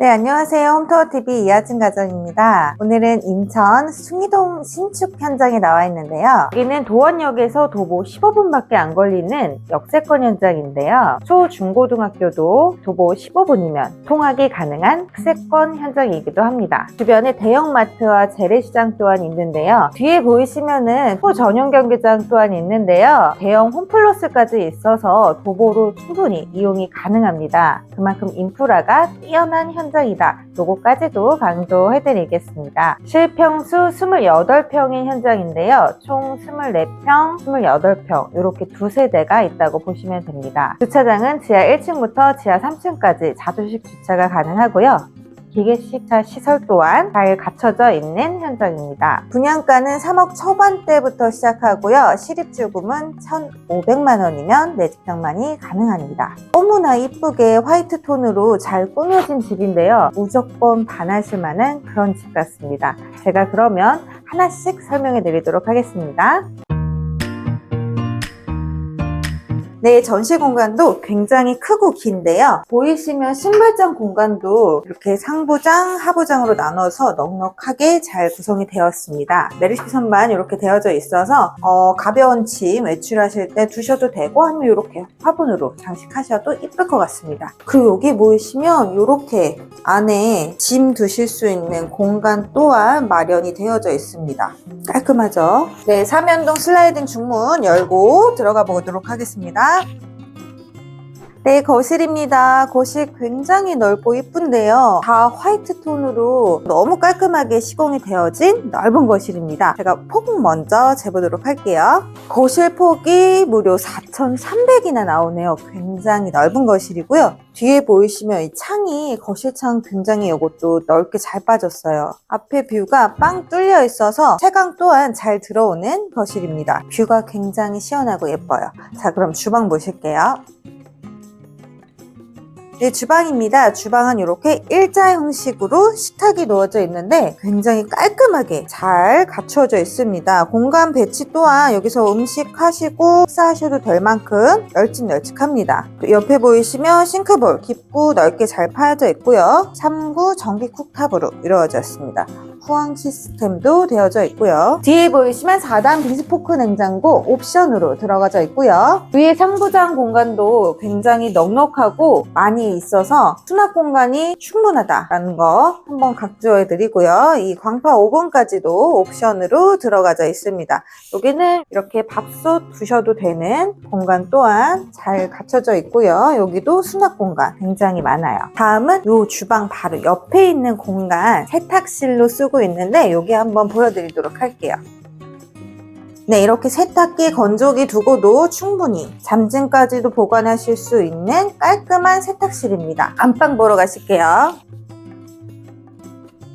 네, 안녕하세요. 홈투어TV 이하진 가정입니다. 오늘은 인천 숭이동 신축 현장에 나와 있는데요. 여기는 도원역에서 도보 15분밖에 안 걸리는 역세권 현장인데요. 초, 중고등학교도 도보 15분이면 통학이 가능한 특세권 현장이기도 합니다. 주변에 대형마트와 재래시장 또한 있는데요. 뒤에 보이시면은 소 전용 경기장 또한 있는데요. 대형 홈플러스까지 있어서 도보로 충분히 이용이 가능합니다. 그만큼 인프라가 뛰어난 현장 이다. 요거까지도 강조해드리겠습니다. 실평수 28평인 현장인데요. 총 24평, 28평 이렇게 두 세대가 있다고 보시면 됩니다. 주차장은 지하 1층부터 지하 3층까지 자주식 주차가 가능하고요. 기계식차 시설 또한 잘 갖춰져 있는 현장입니다. 분양가는 3억 초반대부터 시작하고요. 실입주금은 1,500만 원이면 내집평만이 가능합니다. 너무나 이쁘게 화이트 톤으로 잘 꾸며진 집인데요. 무조건 반하실 만한 그런 집 같습니다. 제가 그러면 하나씩 설명해 드리도록 하겠습니다. 네, 전시 공간도 굉장히 크고 긴데요. 보이시면 신발장 공간도 이렇게 상부장, 하부장으로 나눠서 넉넉하게 잘 구성이 되었습니다. 메르시 선반 이렇게 되어져 있어서 어, 가벼운 짐 외출하실 때 두셔도 되고 아니면 이렇게 화분으로 장식하셔도 이쁠 것 같습니다. 그리고 여기 보이시면 이렇게 안에 짐 두실 수 있는 공간 또한 마련이 되어져 있습니다. 깔끔하죠? 네, 삼연동 슬라이딩 중문 열고 들어가 보도록 하겠습니다. あ 네, 거실입니다. 거실 굉장히 넓고 이쁜데요. 다 화이트 톤으로 너무 깔끔하게 시공이 되어진 넓은 거실입니다. 제가 폭 먼저 재보도록 할게요. 거실 폭이 무려 4,300이나 나오네요. 굉장히 넓은 거실이고요. 뒤에 보이시면 이 창이 거실창 굉장히 이것도 넓게 잘 빠졌어요. 앞에 뷰가 빵 뚫려 있어서 채광 또한 잘 들어오는 거실입니다. 뷰가 굉장히 시원하고 예뻐요. 자, 그럼 주방 보실게요. 네, 주방입니다. 주방은 이렇게 일자 형식으로 식탁이 놓여져 있는데 굉장히 깔끔하게 잘 갖춰져 있습니다. 공간 배치 또한 여기서 음식 하시고 식사하셔도 될 만큼 널찍널찍합니다. 또 옆에 보이시면 싱크볼 깊고 넓게 잘 파여져 있고요. 3구 전기 쿡탑으로 이루어져 있습니다. 후황 시스템도 되어져 있고요. 뒤에 보이시면 4단 빙스포크 냉장고 옵션으로 들어가져 있고요. 위에 상부장 공간도 굉장히 넉넉하고 많이 있어서 수납 공간이 충분하다라는 거 한번 강조해 드리고요. 이 광파 오븐까지도 옵션으로 들어가져 있습니다. 여기는 이렇게 밥솥 두셔도 되는 공간 또한 잘 갖춰져 있고요. 여기도 수납 공간 굉장히 많아요. 다음은 이 주방 바로 옆에 있는 공간 세탁실로 쓰고 있는데 여기 한번 보여드리도록 할게요. 네, 이렇게 세탁기, 건조기 두고도 충분히 잠진까지도 보관하실 수 있는 깔끔한 세탁실입니다. 안방 보러 가실게요.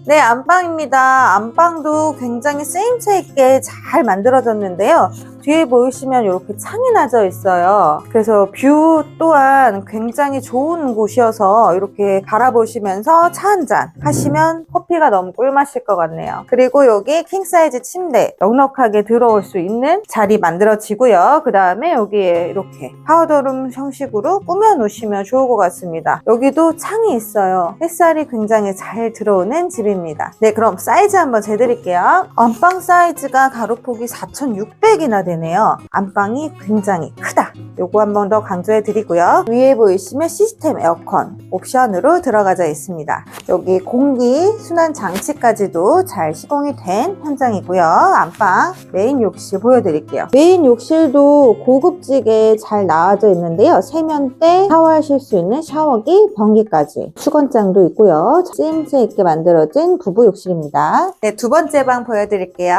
네, 안방입니다. 안방도 굉장히 쓰임새 있게 잘 만들어졌는데요. 뒤에 보이시면 이렇게 창이 나져 있어요. 그래서 뷰 또한 굉장히 좋은 곳이어서 이렇게 바라보시면서 차 한 잔 하시면 커피가 너무 꿀맛일 것 같네요. 그리고 여기 킹사이즈 침대 넉넉하게 들어올 수 있는 자리 만들어지고요. 그 다음에 여기에 이렇게 파우더룸 형식으로 꾸며 놓으시면 좋을 것 같습니다. 여기도 창이 있어요. 햇살이 굉장히 잘 들어오는 집입니다. 네, 그럼 사이즈 한번 재드릴게요. 안방 사이즈가 가로폭이 4,600이나 되네요. 안방이 굉장히 크다. 요거 한 번 더 강조해 드리고요. 위에 보이시면 시스템 에어컨 옵션으로 들어가져 있습니다. 여기 공기 순환 장치까지도 잘 시공이 된 현장이고요. 안방 메인 욕실 보여드릴게요. 메인 욕실도 고급지게 잘 나와져 있는데요. 세면대 샤워하실 수 있는 샤워기, 변기까지 수건장도 있고요. 쓰임새 있게 만들어진 부부 욕실입니다. 네, 두 번째 방 보여드릴게요.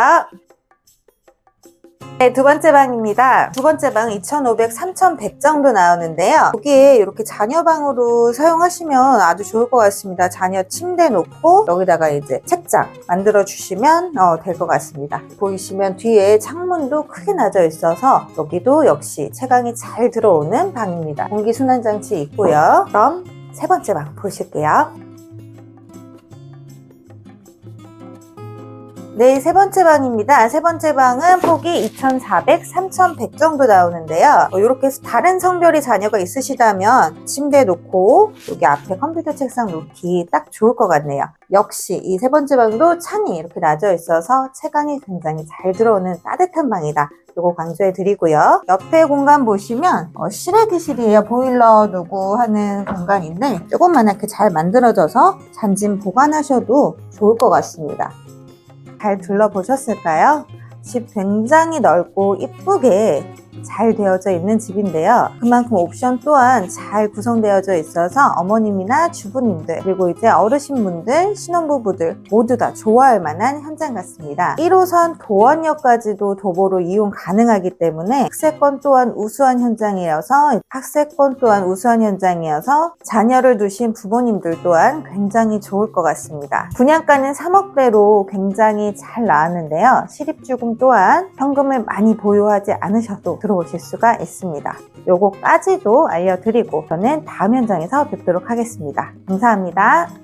네, 두 번째 방입니다. 두 번째 방 2,500, 3,100 정도 나오는데요. 여기에 이렇게 자녀방으로 사용하시면 아주 좋을 것 같습니다. 자녀 침대 놓고 여기다가 이제 책장 만들어 주시면 어, 될 것 같습니다. 보이시면 뒤에 창문도 크게 나져 있어서 여기도 역시 채광이 잘 들어오는 방입니다. 공기순환장치 있고요. 그럼 세 번째 방 보실게요. 네, 세 번째 방입니다. 세 번째 방은 폭이 2,400, 3,100 정도 나오는데요. 이렇게 해서 다른 성별의 자녀가 있으시다면 침대 놓고 여기 앞에 컴퓨터 책상 놓기 딱 좋을 것 같네요. 역시 이 세 번째 방도 창이 이렇게 나져 있어서 채광이 굉장히 잘 들어오는 따뜻한 방이다. 요거 강조해 드리고요. 옆에 공간 보시면 어, 실외기실이에요. 보일러 두고 하는 공간인데 조금만하게 잘 만들어져서 잔짐 보관하셔도 좋을 것 같습니다. 잘 둘러보셨을까요? 집 굉장히 넓고 이쁘게 잘 되어져 있는 집인데요. 그만큼 옵션 또한 잘 구성되어져 있어서 어머님이나 주부님들 그리고 이제 어르신분들, 신혼부부들 모두 다 좋아할 만한 현장 같습니다. 1호선 도원역까지도 도보로 이용 가능하기 때문에 학세권 또한 우수한 현장이어서 학세권 또한 우수한 현장이어서 자녀를 두신 부모님들 또한 굉장히 좋을 것 같습니다. 분양가는 3억대로 굉장히 잘 나왔는데요. 실입주금 또한 현금을 많이 보유하지 않으셔도 들어오실 수가 있습니다. 요거까지도 알려드리고 저는 다음 현장에서 뵙도록 하겠습니다. 감사합니다.